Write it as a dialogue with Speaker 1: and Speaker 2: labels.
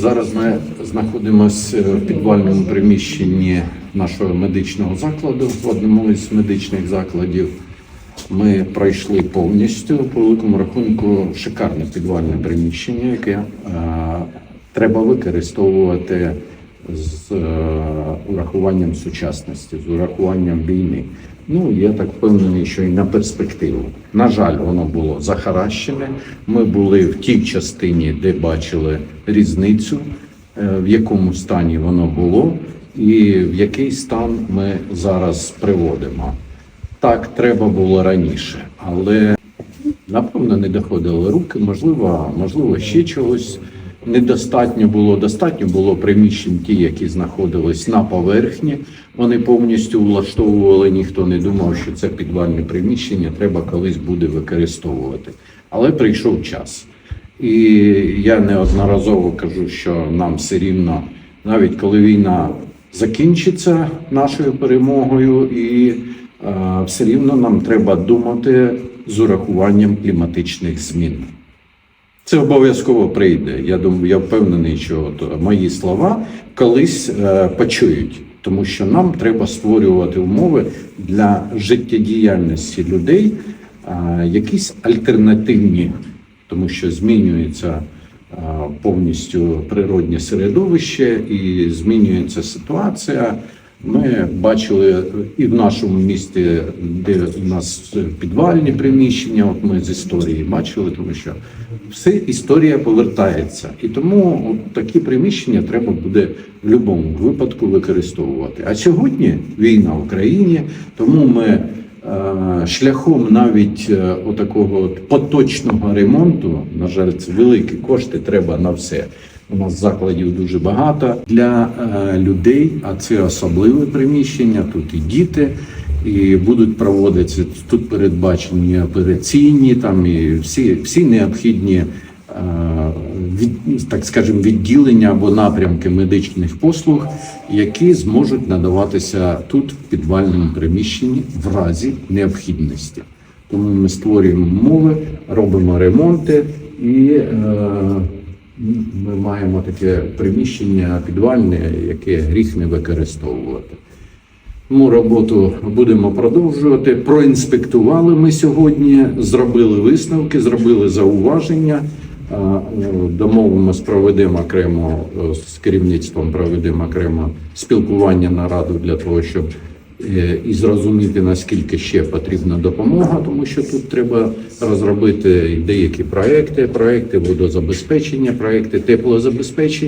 Speaker 1: Зараз ми знаходимося в підвальному приміщенні нашого медичного закладу, в одному із медичних закладів. Ми пройшли повністю по великому рахунку шикарне підвальне приміщення, яке е, треба використовувати з е, урахуванням сучасності, з урахуванням війни. Ну я так впевнений, що і на перспективу. На жаль, воно було захаращене. Ми були в тій частині, де бачили різницю, е, в якому стані воно було, і в який стан ми зараз приводимо. Так, треба було раніше, але напевно не доходили руки. Можливо, можливо, ще чогось недостатньо було. Достатньо було приміщень, ті, які знаходились на поверхні. Вони повністю влаштовували. Ніхто не думав, що це підвальне приміщення треба колись буде використовувати. Але прийшов час. І я неодноразово кажу, що нам все рівно, навіть коли війна закінчиться нашою перемогою, і е, все рівно нам треба думати з урахуванням кліматичних змін. Це обов'язково прийде. Я думаю, я впевнений, що от мої слова колись е, почують, тому що нам треба створювати умови для життєдіяльності людей, е, якісь альтернативні, тому що змінюється е, повністю природнє середовище і змінюється ситуація. Ми бачили і в нашому місті, де у нас підвальні приміщення. От ми з історії бачили, тому що все історія повертається, і тому от такі приміщення треба буде в будь-якому випадку використовувати. А сьогодні війна в Україні, тому ми е, шляхом навіть е, отакого от поточного ремонту, на жаль, це великі кошти, треба на все. У нас закладів дуже багато для е, людей, а це особливе приміщення. Тут і діти, і будуть проводитися тут передбачені операційні, там і всі, всі необхідні, е, від, так скажемо, відділення або напрямки медичних послуг, які зможуть надаватися тут в підвальному приміщенні в разі необхідності. Тому ми створюємо умови, робимо ремонти і. Е, ми маємо таке приміщення підвальне, яке гріх не використовувати. Тому роботу будемо продовжувати. Проінспектували ми сьогодні, зробили висновки, зробили зауваження. Е, Домовимось, проведемо окремо е, з керівництвом, проведемо окремо спілкування нараду для того, щоб і зрозуміти наскільки ще потрібна допомога, тому що тут треба розробити деякі проекти, проекти водозабезпечення, проекти теплозабезпечення.